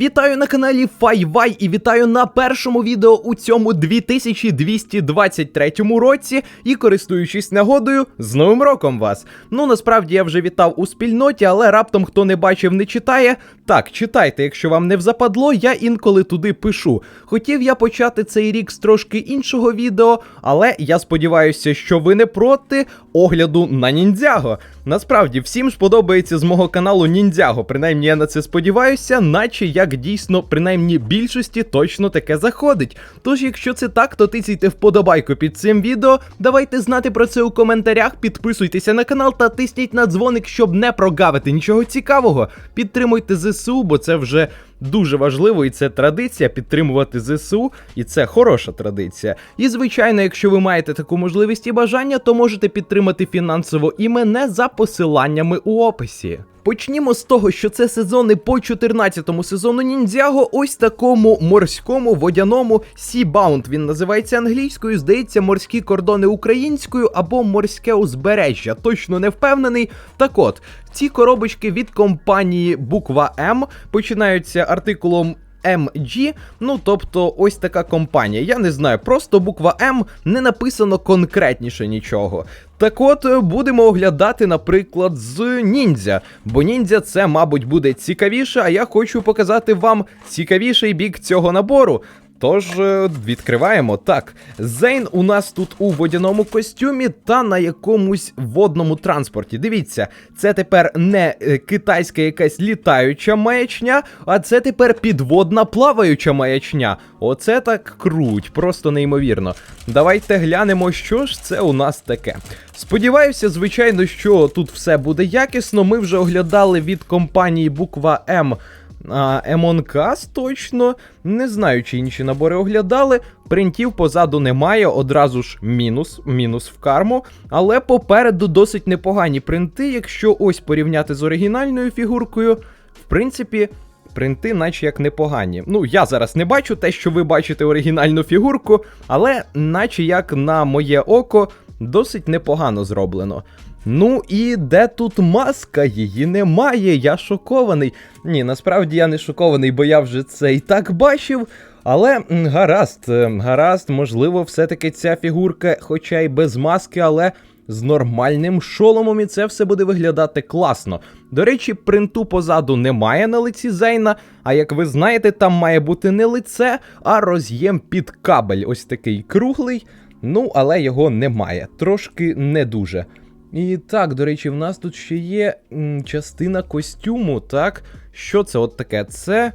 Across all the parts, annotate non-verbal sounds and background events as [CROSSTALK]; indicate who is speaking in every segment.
Speaker 1: Вітаю на каналі Файвай і вітаю на першому відео у цьому 2223 році. І користуючись нагодою, з Новим роком вас. Ну насправді я вже вітав у спільноті, але раптом хто не бачив, не читає. Так, читайте, якщо вам не взападло, я інколи туди пишу. Хотів я почати цей рік з трошки іншого відео, але я сподіваюся, що ви не проти огляду на ніндзяго. Насправді, всім ж подобається з мого каналу ніндзяго, принаймні я на це сподіваюся, наче як дійсно, принаймні більшості точно таке заходить. Тож, якщо це так, то тицяйте вподобайку під цим відео. Давайте знати про це у коментарях, підписуйтеся на канал та тисніть на дзвоник, щоб не прогавити нічого цікавого. Підтримуйте ЗСУ, бо це вже дуже важливо, і це традиція підтримувати ЗСУ, і це хороша традиція. І звичайно, якщо ви маєте таку можливість і бажання, то можете підтримати фінансово і мене за посиланнями у описі. Почнімо з того, що це сезони по 14-му сезону ніндзяго, ось такому морському водяному Seabound. Він називається англійською, здається, морські кордони українською або морське узбережжя. Точно не впевнений. Так от, ці коробочки від компанії Буква М починаються артикулом. MG, ну тобто ось така компанія. Я не знаю, просто буква М не написано конкретніше нічого. Так от е, будемо оглядати, наприклад, з ніндзя. Бо ніндзя це, мабуть, буде цікавіше, а я хочу показати вам цікавіший бік цього набору. Тож е, відкриваємо так. Зейн у нас тут у водяному костюмі та на якомусь водному транспорті. Дивіться, це тепер не е, китайська якась літаюча маячня, а це тепер підводна плаваюча маячня. Оце так круть, просто неймовірно. Давайте глянемо, що ж це у нас таке. Сподіваюся, звичайно, що тут все буде якісно. Ми вже оглядали від компанії буква М. А Емонкас точно не знаю, чи інші набори оглядали. Принтів позаду немає, одразу ж мінус, мінус в карму. Але попереду досить непогані принти, якщо ось порівняти з оригінальною фігуркою. В принципі, принти, наче як непогані. Ну, я зараз не бачу те, що ви бачите оригінальну фігурку, але, наче як на моє око, досить непогано зроблено. Ну і де тут маска? Її немає, я шокований. Ні, насправді я не шокований, бо я вже це і так бачив. Але гаразд, е, гаразд, можливо, все-таки ця фігурка, хоча й без маски, але з нормальним шоломом, і це все буде виглядати класно. До речі, принту позаду немає на лиці Зейна, а як ви знаєте, там має бути не лице, а роз'єм під кабель. Ось такий круглий. Ну, але його немає. Трошки не дуже. І так, до речі, в нас тут ще є частина костюму, так? Що це от таке? Це.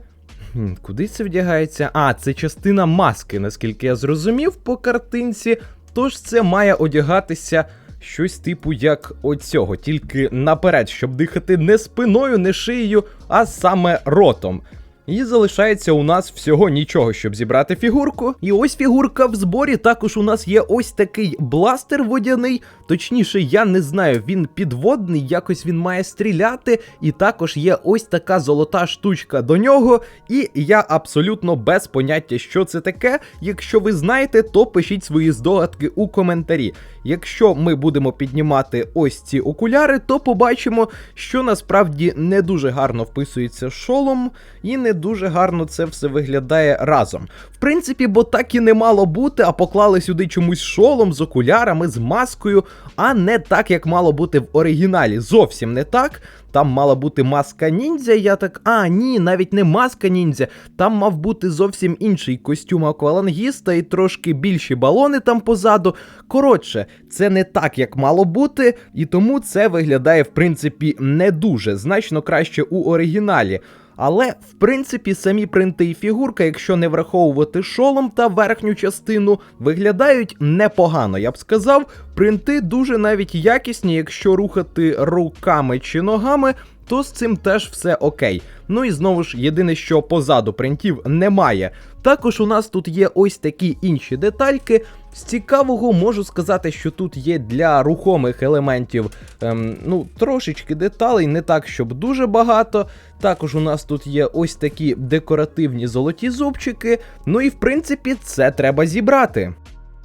Speaker 1: Куди це вдягається? А, це частина маски, наскільки я зрозумів по картинці. Тож це має одягатися щось типу як оцього, тільки наперед, щоб дихати не спиною, не шиєю, а саме ротом. І залишається у нас всього нічого, щоб зібрати фігурку. І ось фігурка в зборі. Також у нас є ось такий бластер водяний. Точніше, я не знаю, він підводний, якось він має стріляти. І також є ось така золота штучка до нього. І я абсолютно без поняття, що це таке. Якщо ви знаєте, то пишіть свої здогадки у коментарі. Якщо ми будемо піднімати ось ці окуляри, то побачимо, що насправді не дуже гарно вписується шолом, і не дуже гарно це все виглядає разом. В принципі, бо так і не мало бути, а поклали сюди чомусь шолом з окулярами, з маскою, а не так, як мало бути в оригіналі. Зовсім не так. Там мала бути маска ніндзя, я так. А, ні, навіть не маска ніндзя. Там мав бути зовсім інший костюм аквалангіста і трошки більші балони там позаду. Коротше, це не так, як мало бути, і тому це виглядає, в принципі, не дуже значно краще у оригіналі. Але, в принципі, самі принти і фігурка, якщо не враховувати шолом та верхню частину, виглядають непогано. Я б сказав, принти дуже навіть якісні, якщо рухати руками чи ногами, то з цим теж все окей. Ну і знову ж, єдине, що позаду принтів немає. Також у нас тут є ось такі інші детальки. З цікавого можу сказати, що тут є для рухомих елементів ем, ну, трошечки деталей, не так, щоб дуже багато. Також у нас тут є ось такі декоративні золоті зубчики. Ну і в принципі це треба зібрати.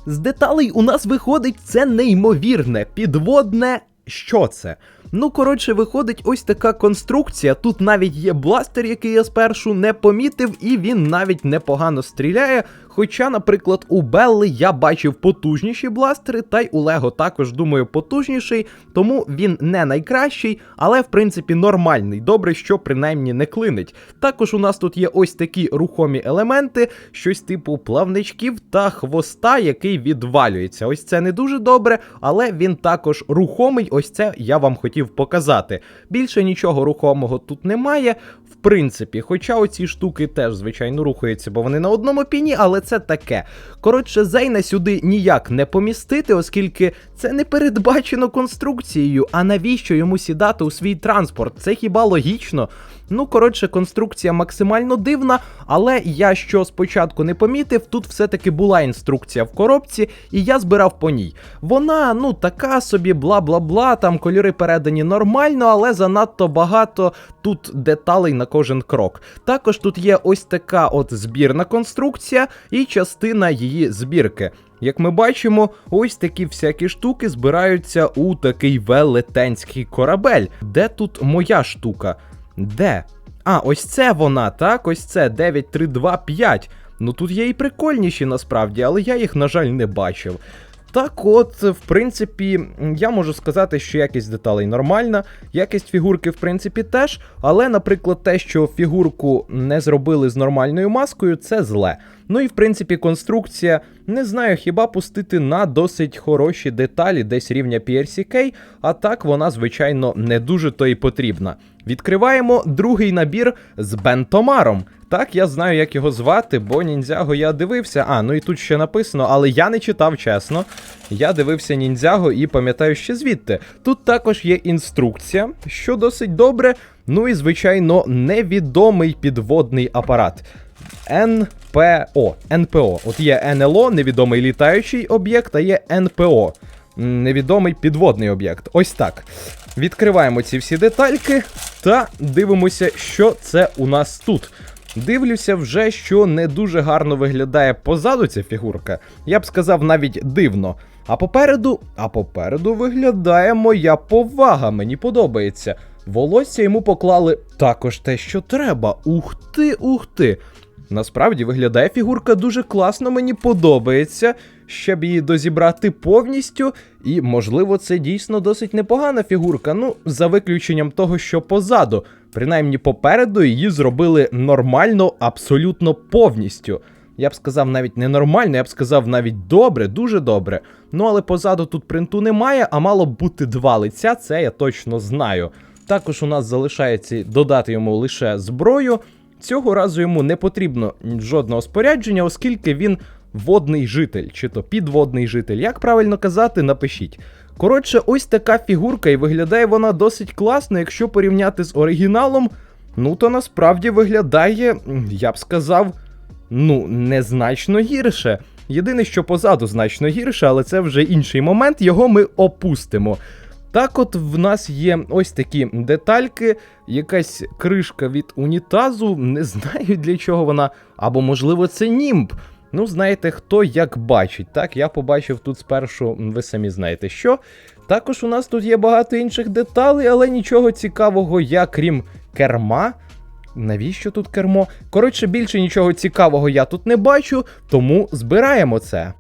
Speaker 1: З деталей у нас виходить це неймовірне, підводне. Що це? Ну, коротше, виходить ось така конструкція. Тут навіть є бластер, який я спершу не помітив, і він навіть непогано стріляє. Хоча, наприклад, у Белли я бачив потужніші бластери, та й у Лего також думаю потужніший, тому він не найкращий, але в принципі нормальний. Добре, що принаймні не клинить. Також у нас тут є ось такі рухомі елементи, щось типу плавничків та хвоста, який відвалюється. Ось це не дуже добре, але він також рухомий. Ось це я вам хотів показати. Більше нічого рухомого тут немає. Принципі, хоча оці штуки теж, звичайно, рухаються, бо вони на одному піні, але це таке. Коротше, Зейна сюди ніяк не помістити, оскільки це не передбачено конструкцією. А навіщо йому сідати у свій транспорт? Це хіба логічно? Ну, коротше, конструкція максимально дивна, але я що спочатку не помітив, тут все-таки була інструкція в коробці, і я збирав по ній. Вона, ну, така собі, бла бла бла, там кольори передані нормально, але занадто багато тут деталей на кожен крок. Також тут є ось така от збірна конструкція і частина її збірки. Як ми бачимо, ось такі всякі штуки збираються у такий велетенський корабель. Де тут моя штука? Де? А, ось це вона, так? Ось це 9325. Ну тут є і прикольніші насправді, але я їх, на жаль, не бачив. Так от, в принципі, я можу сказати, що якість деталей нормальна, якість фігурки, в принципі, теж. Але, наприклад, те, що фігурку не зробили з нормальною маскою, це зле. Ну і в принципі, конструкція, не знаю, хіба пустити на досить хороші деталі, десь рівня PRCK, а так вона, звичайно, не дуже то й потрібна. Відкриваємо другий набір з Бентомаром. Так, я знаю, як його звати, бо ніндзяго я дивився. А, ну і тут ще написано, але я не читав, чесно. Я дивився ніндзяго і пам'ятаю ще звідти. Тут також є інструкція, що досить добре. Ну і, звичайно, невідомий підводний апарат. НПО. НПО. От є НЛО, невідомий літаючий об'єкт, а є НПО. Невідомий підводний об'єкт. Ось так. Відкриваємо ці всі детальки та дивимося, що це у нас тут. Дивлюся вже, що не дуже гарно виглядає позаду ця фігурка. Я б сказав навіть дивно. А попереду, а попереду виглядає моя повага. Мені подобається. Волосся йому поклали також те, що треба. Ух ти, ух ти. Насправді виглядає фігурка дуже класно, мені подобається, щоб її дозібрати повністю. І, можливо, це дійсно досить непогана фігурка. Ну, за виключенням того, що позаду, принаймні попереду, її зробили нормально, абсолютно повністю. Я б сказав навіть не нормально, я б сказав навіть добре, дуже добре. Ну але позаду тут принту немає, а мало б бути два лиця, це я точно знаю. Також у нас залишається додати йому лише зброю. Цього разу йому не потрібно жодного спорядження, оскільки він водний житель, чи то підводний житель. Як правильно казати, напишіть. Коротше, ось така фігурка, і виглядає вона досить класно, якщо порівняти з оригіналом. Ну, то насправді виглядає, я б сказав, ну, незначно гірше. Єдине, що позаду значно гірше, але це вже інший момент, його ми опустимо. Так, от в нас є ось такі детальки, якась кришка від унітазу, не [LAUGHS] знаю для чого вона, або, можливо, це німб. Ну, знаєте, хто як бачить. Так, я побачив тут спершу, ви самі знаєте що. Також у нас тут є багато інших деталей, але нічого цікавого, я крім керма. Навіщо тут кермо? Коротше, більше нічого цікавого я тут не бачу, тому збираємо це.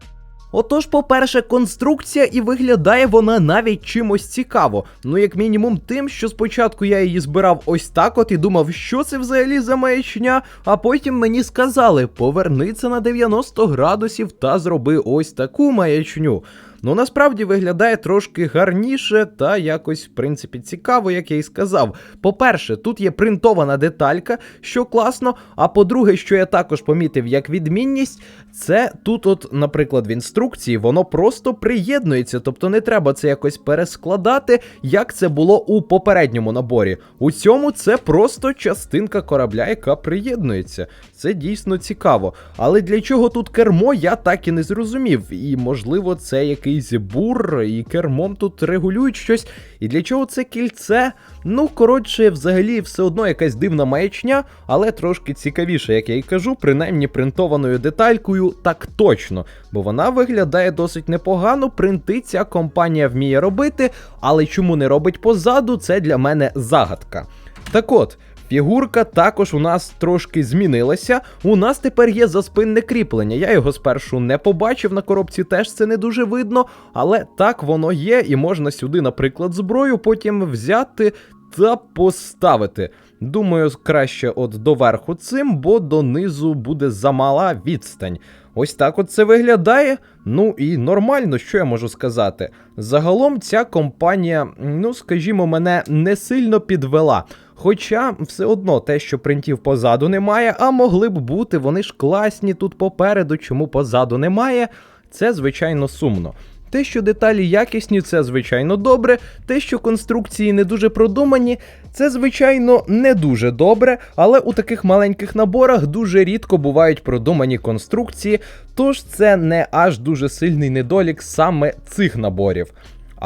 Speaker 1: Отож, по-перше, конструкція і виглядає вона навіть чимось цікаво. Ну, як мінімум, тим, що спочатку я її збирав ось так от і думав, що це взагалі за маячня, а потім мені сказали, поверни це на 90 градусів та зроби ось таку маячню. Ну насправді виглядає трошки гарніше та якось, в принципі, цікаво, як я і сказав. По-перше, тут є принтована деталька, що класно. А по-друге, що я також помітив як відмінність, це тут, от, наприклад, в інструкції воно просто приєднується, тобто не треба це якось перескладати, як це було у попередньому наборі. У цьому це просто частинка корабля, яка приєднується. Це дійсно цікаво. Але для чого тут кермо, я так і не зрозумів. І можливо, це якийсь якийсь бур, і кермом тут регулюють щось. І для чого це кільце? Ну, коротше, взагалі, все одно якась дивна маячня, але трошки цікавіше, як я й кажу, принаймні принтованою деталькою так точно, бо вона виглядає досить непогано. Принти ця компанія вміє робити, але чому не робить позаду, це для мене загадка. Так от. Фігурка також у нас трошки змінилася. У нас тепер є заспинне кріплення. Я його спершу не побачив на коробці, теж це не дуже видно, але так воно є, і можна сюди, наприклад, зброю потім взяти та поставити. Думаю, краще от доверху цим, бо донизу буде замала відстань. Ось так от це виглядає. Ну і нормально, що я можу сказати. Загалом ця компанія, ну скажімо, мене не сильно підвела. Хоча все одно те, що принтів позаду немає, а могли б бути, вони ж класні тут попереду, чому позаду немає, це звичайно сумно. Те, що деталі якісні, це звичайно добре. Те, що конструкції не дуже продумані, це звичайно не дуже добре, але у таких маленьких наборах дуже рідко бувають продумані конструкції, тож це не аж дуже сильний недолік саме цих наборів.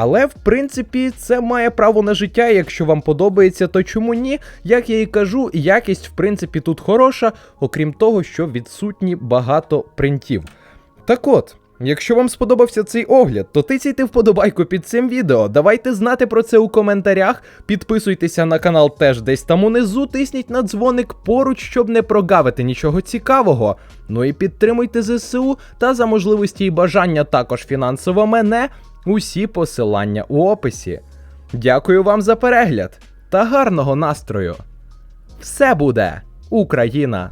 Speaker 1: Але в принципі це має право на життя. Якщо вам подобається, то чому ні? Як я і кажу, якість в принципі тут хороша, окрім того, що відсутні багато принтів. Так от. Якщо вам сподобався цей огляд, то тицяйте вподобайку під цим відео. Давайте знати про це у коментарях. Підписуйтеся на канал теж десь там унизу, тисніть на дзвоник поруч, щоб не прогавити нічого цікавого. Ну і підтримуйте ЗСУ та за можливості і бажання також фінансово мене. Усі посилання у описі. Дякую вам за перегляд та гарного настрою. Все буде Україна!